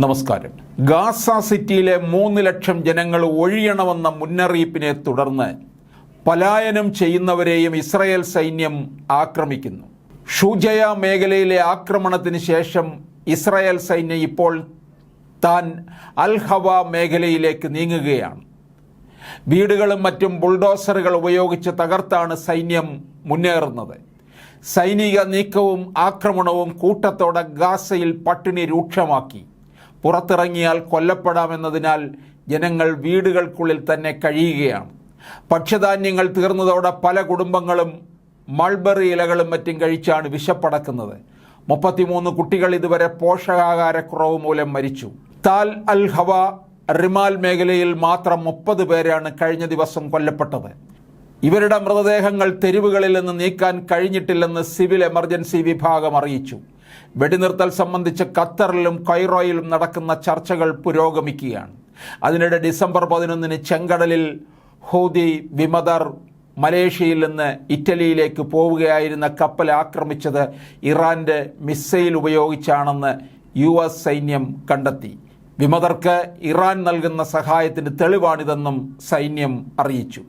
നമസ്കാരം. ഗാസ സിറ്റിയിലെ മൂന്ന് ലക്ഷം ജനങ്ങൾ ഒഴിയണമെന്ന മുന്നറിയിപ്പിനെ തുടർന്ന് പലായനം ചെയ്യുന്നവരെയും ഇസ്രയേൽ സൈന്യം ആക്രമിക്കുന്നു. ഷുജയ മേഖലയിലെ ആക്രമണത്തിന് ശേഷം ഇസ്രയേൽ സൈന്യം ഇപ്പോൾ താൻ അൽ ഹവ മേഖലയിലേക്ക് നീങ്ങുകയാണ്. വീടുകളും മറ്റും ബുൾഡോസറുകൾ ഉപയോഗിച്ച് തകർത്താണ് സൈന്യം മുന്നേറുന്നത്. സൈനിക നീക്കവും ആക്രമണവും കൂട്ടത്തോടെ ഗാസയിൽ പട്ടിണി രൂക്ഷമാക്കി. പുറത്തിറങ്ങിയാൽ കൊല്ലപ്പെടാമെന്നതിനാൽ ജനങ്ങൾ വീടുകൾക്കുള്ളിൽ തന്നെ കഴിയുകയാണ്. ഭക്ഷ്യധാന്യങ്ങൾ തീർന്നതോടെ പല കുടുംബങ്ങളും മൾബറി ഇലകളും മറ്റും കഴിച്ചാണ് വിശപ്പടക്കുന്നത്. മുപ്പത്തിമൂന്ന് കുട്ടികൾ ഇതുവരെ പോഷകാഹാരക്കുറവ് മൂലം മരിച്ചു. താൽ അൽ ഹവ റിമാൽ മേഖലയിൽ മാത്രം മുപ്പത് പേരാണ് കഴിഞ്ഞ ദിവസം കൊല്ലപ്പെട്ടത്. ഇവരുടെ മൃതദേഹങ്ങൾ തെരുവുകളിൽ നിന്ന് നീക്കാൻ കഴിഞ്ഞിട്ടില്ലെന്ന് സിവിൽ എമർജൻസി വിഭാഗം അറിയിച്ചു. വെടിനിർത്തൽ സംബന്ധിച്ച് ഖത്തറിലും കൈറോയിലും നടക്കുന്ന ചർച്ചകൾ പുരോഗമിക്കുകയാണ്. അതിനിടെ ഡിസംബർ പതിനൊന്നിന് ചെങ്കടലിൽ ഹൂതി വിമതർ മലേഷ്യയിൽ നിന്ന് ഇറ്റലിയിലേക്ക് പോവുകയായിരുന്ന കപ്പൽ ആക്രമിച്ചത് ഇറാന്റെ മിസൈൽ ഉപയോഗിച്ചാണെന്ന് യു എസ് സൈന്യം കണ്ടെത്തി. വിമതർക്ക് ഇറാൻ നൽകുന്ന സഹായത്തിന് തെളിവാണിതെന്നും സൈന്യം അറിയിച്ചു.